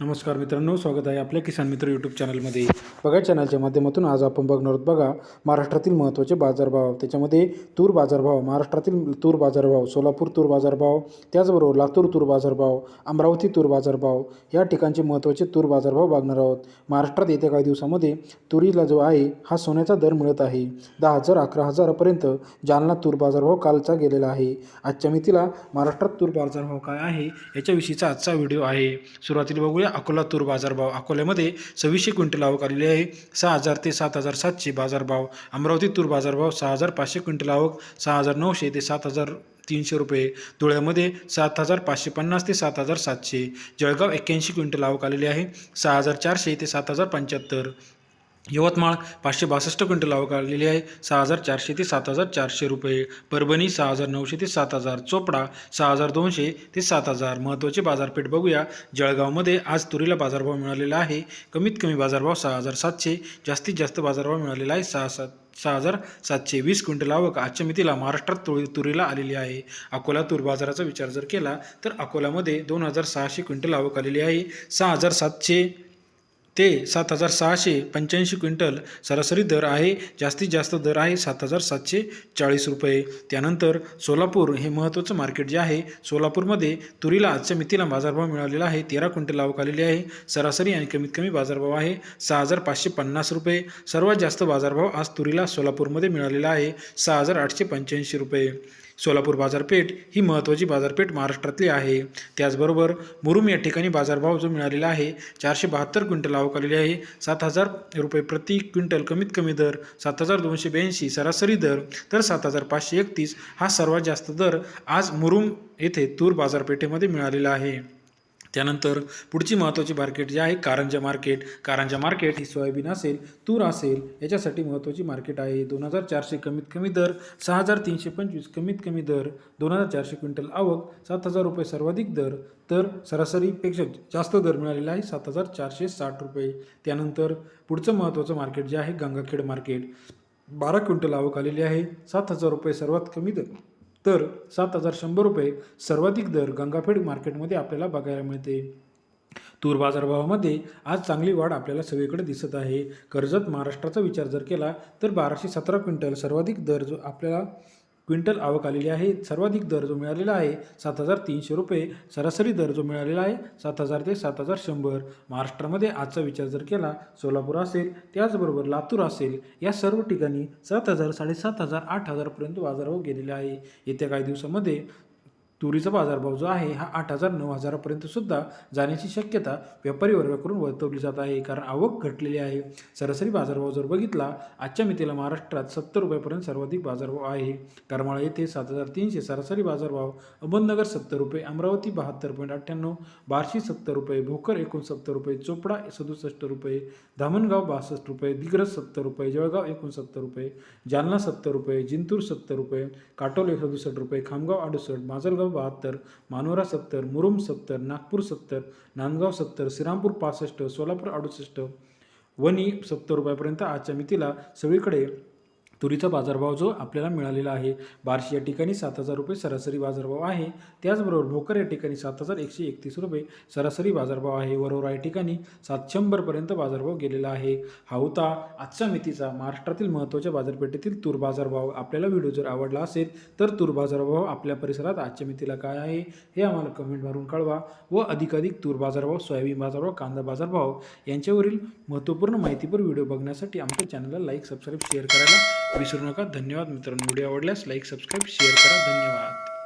नमस्कार मित्रांनो स्वागत आहे आपल्या किसान मित्र यूट्यूब चॅनलमध्ये बघा चॅनलच्या माध्यमातून आज आपण बघणार आहोत बघा महाराष्ट्रातील महत्त्वाचे बाजारभाव. त्याच्यामध्ये तूर बाजारभाव महाराष्ट्रातील तूर बाजारभाव सोलापूर तूर बाजारभाव त्याचबरोबर लातूर तूर बाजारभाव अमरावती तूर बाजारभाव या ठिकाणचे महत्त्वाचे तूर बाजारभाव बघणार आहोत. महाराष्ट्रात येत्या काही दिवसामध्ये तुरीला जो आहे हा सोन्याचा दर मिळत आहे. दहा हजार अकरा हजारापर्यंत जालना तूर बाजारभाव कालचा गेलेला आहे. आजच्या मितीला महाराष्ट्रात तूर बाजारभाव काय आहे याच्याविषयीचा आजचा व्हिडिओ आहे. सुरुवातीला बघूया. अकोला तूर बाजारभाव. अकोल्यामध्ये सव्वीसशे क्विंटल आवक आलेली आहे. सहा हजार ते सात हजार सातशे बाजारभाव. अमरावती तूर बाजारभाव सहा हजार पाचशे क्विंटल आवक सहा हजार नऊशे ते सात हजार तीनशे रुपये. धुळ्यामध्ये सात हजार पाचशे पन्नास ते सात हजार सातशे. जळगाव एक्क्याऐंशी क्विंटल आवक आलेली आहे. सहा हजार चारशे ते सात हजार पंच्याहत्तर. यवतमाळ पाचशे बासष्ट क्विंटल आवक आलेली आहे. सहा हजार चारशे ते सात हजार चारशे रुपये. परभणी सहा हजार नऊशे ते सात हजार. चोपडा सहा हजार दोनशे ते सात हजार. महत्त्वाची बाजारपेठ बघूया. जळगावमध्ये आज तुरीला बाजारभाव मिळालेला आहे. कमीत कमी बाजारभाव सहा हजार सातशे. जास्तीत जास्त बाजारभाव मिळालेला आहे सहा सात सहा हजार सातशे वीस क्विंटल आवक. आजच्या मितीला महाराष्ट्रात तुरी तुरीला आलेली आहे. अकोला तूर बाजाराचा विचार जर केला तर अकोलामध्ये दोन हजार सहाशे क्विंटल आवक आलेली आहे. सहा हजार सातशे ते सात हजार सहाशे पंच्याऐंशी क्विंटल सरासरी दर आहे. जास्तीत जास्त दर आहे सात हजार सातशे चाळीस रुपये. त्यानंतर सोलापूर हे महत्त्वाचं मार्केट जे आहे सोलापूरमध्ये तुरीला आजच्या मितीला बाजारभाव मिळालेला आहे. तेरा क्विंटल आवक आलेली आहे. सरासरी आणि कमीत कमी बाजारभाव आहे सहा हजार पाचशे पन्नास रुपये. सर्वात जास्त बाजारभाव आज तुरीला सोलापूरमध्ये मिळालेला आहे सहा हजार आठशे पंच्याऐंशी रुपये. सोलापूर बाजारपेठ ही महत्त्वाची बाजारपेठ महाराष्ट्रातली आहे. त्याचबरोबर मुरुम या ठिकाणी बाजारभाव जो मिळालेला आहे चारशे बहात्तर क्विंटल आवक आलेली आहे. सात हजार रुपये प्रति क्विंटल कमीत कमी दर सात हजार दोनशे ब्याऐंशी सरासरी दर तर सात हजार पाचशे एकतीस हा सर्वात जास्त दर आज मुरुम येथे तूर बाजारपेठेमध्ये मिळालेला आहे. त्यानंतर पुढची महत्त्वाची मार्केट जी आहे कारंजा मार्केट कारंजा मार्केट ही सोयाबीन असेल तूर असेल याच्यासाठी महत्त्वाची मार्केट आहे. दोन हजार चारशे कमीत कमी दर सहा हजार तीनशे पंचवीस कमीत कमी दर दोन हजार चारशे क्विंटल आवक सात हजार रुपये सर्वाधिक दर तर सरासरीपेक्षा जास्त दर मिळालेला आहे सात हजार चारशे साठ रुपये. त्यानंतर पुढचं महत्त्वाचं मार्केट जे आहे गंगाखेड मार्केट बारा क्विंटल आवक आलेली आहे सात हजार रुपये सर्वात कमी दर. तर सात हजार शंभर रुपये सर्वाधिक दर गंगाखेड मार्केटमध्ये आपल्याला बघायला मिळते. तूर बाजारभावामध्ये आज चांगली वाढ आपल्याला सगळीकडे दिसत आहे. कर्जत महाराष्ट्राचा विचार जर केला तर बाराशे सतरा क्विंटल सर्वाधिक दर जो आपल्याला क्विंटल आवक आलेली आहे. सर्वाधिक दर जो मिळालेला आहे सात हजार तीनशे रुपये. सरासरी दर जो मिळालेला आहे सात हजार ते सात हजार शंभर. महाराष्ट्रामध्ये आजचा विचार जर केला सोलापूर असेल त्याचबरोबर लातूर असेल या सर्व ठिकाणी सात हजार साडेसात हजार आठ हजारपर्यंत बाजारभाव गेलेले आहे. येत्या काही दिवसामध्ये तुरीचा बाजारभाव जो आहे हा आठ हजार नऊ हजारापर्यंत सुद्धा जाण्याची शक्यता व्यापारी वर्गाकडून वर्तवली जात आहे. कारण आवक घटलेली आहे. सरासरी बाजारभाव जर बघितला आजच्या मितीला महाराष्ट्रात सत्तर रुपयापर्यंत सर्वाधिक बाजारभाव आहे. करमाळा येथे सात हजार तीनशे सरासरी बाजारभाव अहमदनगर सत्तर रुपये अमरावती बहात्तर पॉईंट अठ्ठ्याण्णव बार्शी सत्तर रुपये भोकर एकोणसत्तर रुपये चोपडा सदुसष्ट रुपये धामणगाव बासष्ट रुपये दिग्रज सत्तर रुपये जळगाव एकोणसत्तर रुपये जालना सत्तर रुपये जिंतूर सत्तर रुपये काटोल सदुसष्ट रुपये खामगाव अडुसष्ट माजलगाव बहात्तर मानोरा सत्तर मुरुम सत्तर नागपूर सत्तर नांदगाव सत्तर श्रीरामपूर पासष्ट सोलापूर अडुसष्ट वणी सत्तर रुपयापर्यंत आजच्या मितीला सगळीकडे तुरीचा बाजारभाव जो आपल्याला मिळालेला आहे. बार्शी या ठिकाणी सात हजार रुपये सरासरी बाजारभाव आहे. त्याचबरोबर भोकर या ठिकाणी सात हजार एकशे एकतीस रुपये सरासरी बाजारभाव आहे. वरोरा या ठिकाणी सात शंभरपर्यंत बाजारभाव गेलेला आहे. हा होता आजच्या मितीचा महाराष्ट्रातील महत्त्वाच्या बाजारपेठेतील तूर बाजारभाव. आपल्याला व्हिडिओ जर आवडला असेल तर तूर बाजारभाव आपल्या परिसरात आजच्या मितीला काय आहे हे आम्हाला कमेंट मारून कळवा व अधिकाधिक तूर बाजारभाव सोयाबीन बाजारभाव कांदा बाजारभाव यांच्यावरील महत्त्वपूर्ण माहितीपर व्हिडिओ बघण्यासाठी आमच्या चॅनलला लाईक सबस्क्राईब शेअर करायला विसरू नका. धन्यवाद मित्रांनो. व्हिडिओ आवडल्यास लाईक सबस्क्राईब शेअर करा. धन्यवाद.